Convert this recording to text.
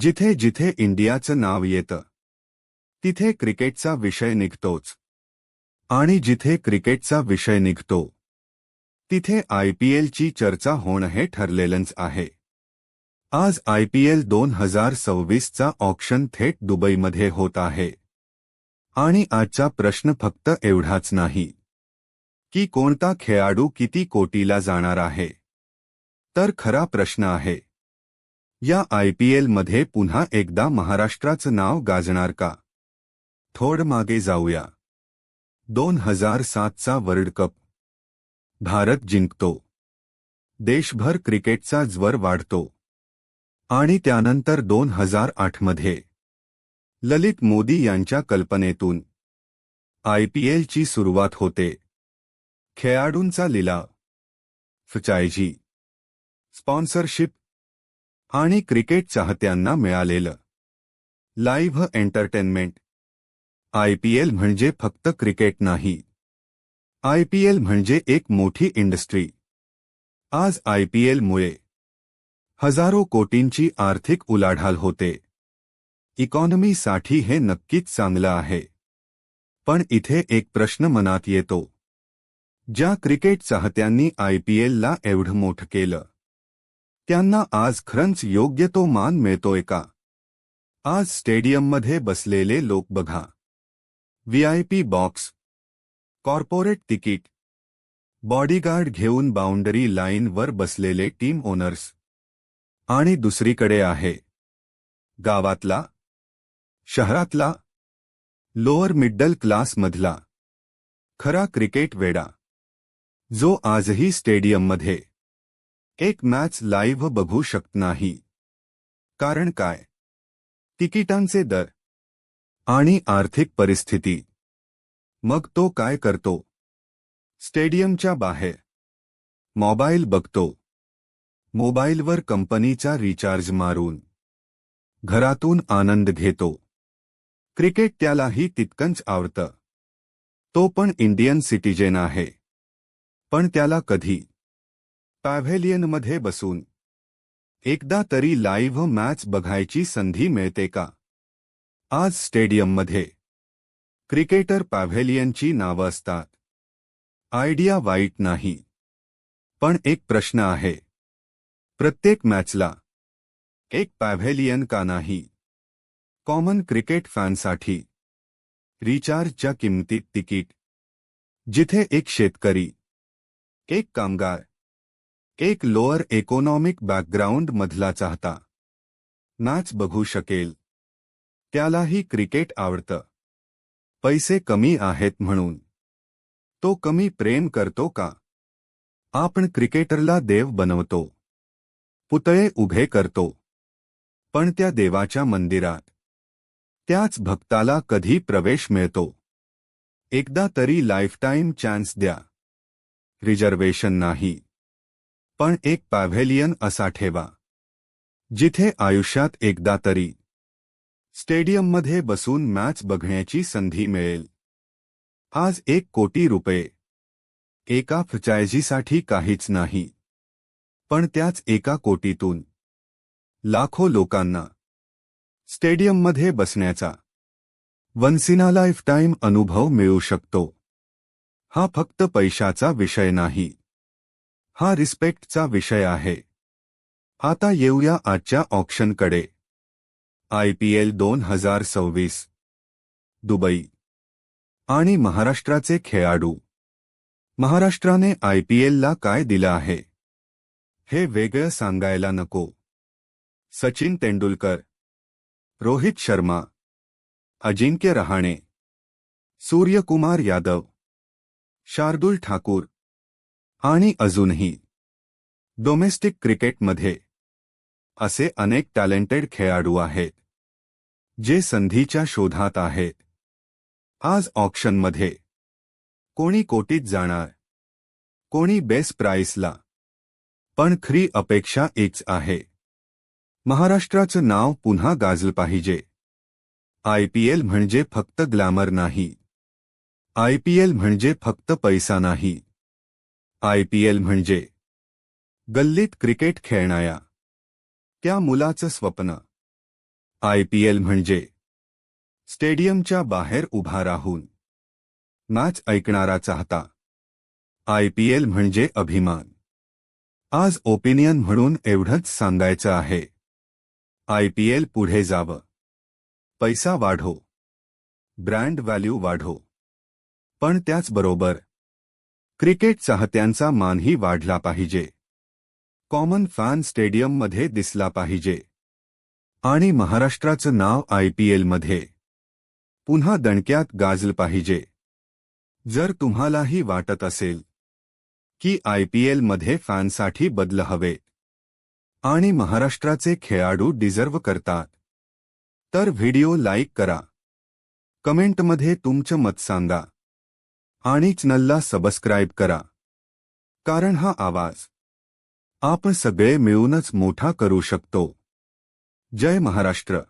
जिथे जिथे इंडियाचं नाव येतं तिथे क्रिकेटचा विषय निघतोच. आणि जिथे क्रिकेटचा विषय निघतो तिथे आयपीएलची चर्चा होणं हे ठरलेलंच आहे. आज आयपीएल दोन हजार सव्वीसचा ऑक्शन थेट दुबईमध्ये होत आहे. आणि आजचा प्रश्न फक्त एवढाच नाही की कोणता खेळाडू किती कोटीला जाणार आहे? तर खरा प्रश्न आहे या आयपीएलमध्ये पुन्हा एकदा महाराष्ट्राचं नाव गाजणार का? थोड मागे जाऊया. दोन हजार सातचा वर्ल्ड कप. भारत जिंकतो. देशभर क्रिकेटचा ज्वर वाढतो. आणि त्यानंतर दोन हजार आठमध्ये ललित मोदी यांच्या कल्पनेतून. आयपीएलची सुरुवात होते. खेळाडूंचा लिलाव. फचायजी. स्पॉन्सरशिप आणि क्रिकेट चाहत्यांना मिळालेलं. Live entertainment. आयपीएल म्हणजे फक्त क्रिकेट नाही. आयपीएल म्हणजे एक मोठी इंडस्ट्री. आज आयपीएलमुळे हजारो कोटींची आर्थिक उलाढाल होते. इकॉनॉमीसाठी हे नक्कीच चांगलं आहे. पण इथे एक प्रश्न मनात येतो. ज्या क्रिकेट चाहत्यांनी आयपीएलला एवढं मोठं केलं त्यांना आज खरंच योग्य तो मान मिळतोय का? आज स्टेडियममध्ये बसलेले लोक बघा. VIP box. Corporate ticket. Bodyguard घेऊन बाउंडरी लाईनवर बसलेले टीम ओनर्स. आणि दुसरीकडे आहे. गावातला. शहरातला. लोअर मिडल क्लासमधला खरा क्रिकेट वेडा. जो आजही स्टेडियममध्ये. एक मॅच लाईव्ह बघू शकत नाही. कारण काय? तिकिटांचे दर आणि आर्थिक परिस्थिती. मग तो काय करतो? स्टेडियमच्या बाहेर. मोबाईल बघतो. मोबाईलवर कंपनीचा रिचार्ज मारून. घरातून आनंद घेतो. क्रिकेट त्यालाही तितकंच आवडतं. तो पण इंडियन सिटीजन आहे. पण त्याला कधी पॅव्हेलियनमध्ये बसून. एकदा तरी लाईव्ह मॅच बघायची संधी मिळते का? आज स्टेडियममध्ये क्रिकेटर पॅव्हेलियनची नावं असतात. आयडिया वाईट नाही. पण एक प्रश्न आहे. प्रत्येक मॅचला एक पॅव्हेलियन का नाही? कॉमन क्रिकेट फॅनसाठी रिचार्जच्या किंमतीत तिकीट. जिथे एक शेतकरी. एक कामगार. एक लोअर इकॉनॉमिक बॅकग्राऊंड मधला चाहता. नाच बघू शकेल. त्यालाही क्रिकेट आवडतं. पैसे कमी आहेत म्हणून. तो कमी प्रेम करतो का? आपण क्रिकेटरला देव बनवतो. पुतळे उभे करतो. पण त्या देवाच्या मंदिरात. त्याच भक्ताला कधी प्रवेश मिळतो? एकदा तरी लाईफटाईम चान्स द्या. रिझर्वेशन नाही. पण एक पॅव्हेलियन असा ठेवा. जिथे आयुष्यात एकदा तरी स्टेडियममध्ये बसून मॅच बघण्याची संधी मिळेल. आज एक कोटी रुपये. एका फ्रँचायझीसाठी काहीच नाही. पण त्याच एका कोटीतून. लाखो लोकांना. स्टेडियममध्ये बसण्याचा. वन्सिना लाईफटाईम अनुभव मिळू शकतो. हा फक्त पैशाचा विषय नाही. हा रिस्पेक्टचा विषय आहे. आता येऊया आजच्या ऑप्शनकडे. आयपीएल दोन हजार सव्वीस. दुबई. आणि महाराष्ट्राचे खेळाडू. महाराष्ट्राने आयपीएलला काय दिलं आहे? हे वेगळं सांगायला नको. सचिन तेंडुलकर. रोहित शर्मा. अजिंक्य रहाणे. सूर्यकुमार यादव. शार्दुल ठाकूर. आणि अजूनही. डोमेस्टिक क्रिकेटमध्ये असे अनेक टॅलेंटेड खेळाडू आहेत जे संधीच्या शोधात आहेत आज ऑक्शनमध्ये कोणी कोटीत जाणार कोणी बेस्ट प्राईसला पण खरी अपेक्षा एकच आहे. महाराष्ट्राचं नाव पुन्हा गाजलं पाहिजे. आयपीएल म्हणजे फक्त ग्लॅमर नाही. आयपीएल म्हणजे फक्त पैसा नाही. आयपीएल म्हणजे गल्लीत क्रिकेट खेळणाया त्या मुलाचं स्वप्न. आयपीएल म्हणजे स्टेडियमच्या बाहेर उभा राहून मॅच ऐकणारा चाहता आयपीएल म्हणजे अभिमान. आज ओपिनियन म्हणून एवढंच सांगायचं आहे. आयपीएल पुढे जावं. पैसा वाढो. Brand value वाढो. पण त्याचबरोबर क्रिकेट चाहत्यांचा मानही वाढला पाहिजे. कॉमन फॅन स्टेडियममध्ये दिसला पाहिजे. आणि महाराष्ट्राचं नाव आयपीएलमध्ये पुन्हा दणक्यात गाजल पाहिजे. जर तुम्हालाही वाटत असेल की आयपीएलमध्ये फॅनसाठी बदल हवे आणि महाराष्ट्राचे खेळाडू डिझर्व करतात तर व्हिडिओ लाईक करा. कमेंटमध्ये तुमचं मत सांगा. आणि चॅनलला सबस्क्राईब करा. कारण हा आवाज आपण सगळे मिळूनच मोठा करू शकतो. जय महाराष्ट्र.